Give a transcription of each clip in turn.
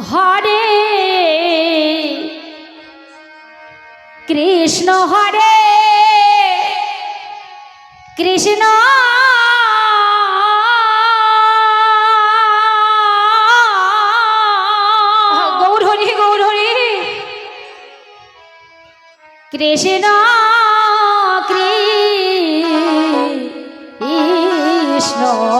হরে। কৃষ্ণ হরে। কৃষ্ণ। গৌর হরি গৌর হরি। কৃষ্ণ কৃষ্ণ।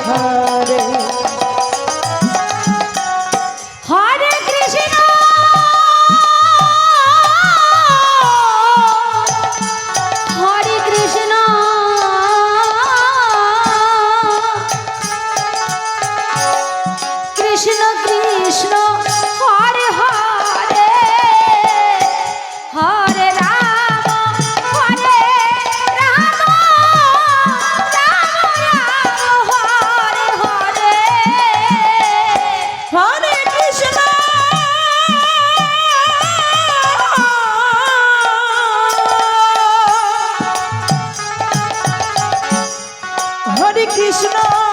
কথা কৃষ্ণ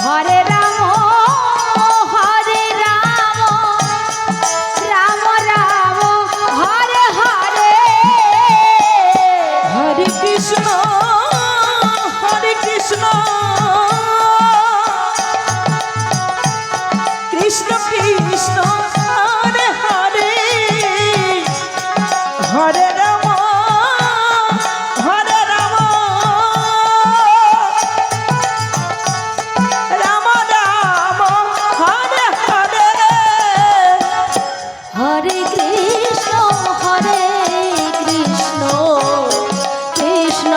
ঘরে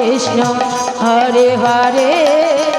কৃষ্ণ হরে হরে।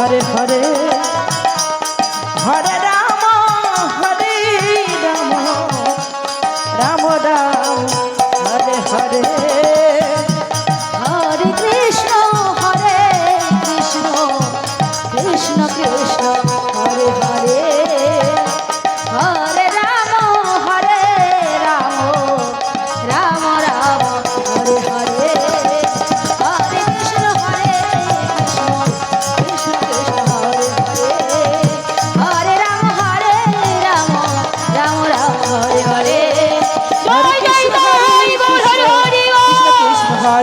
হরে হরে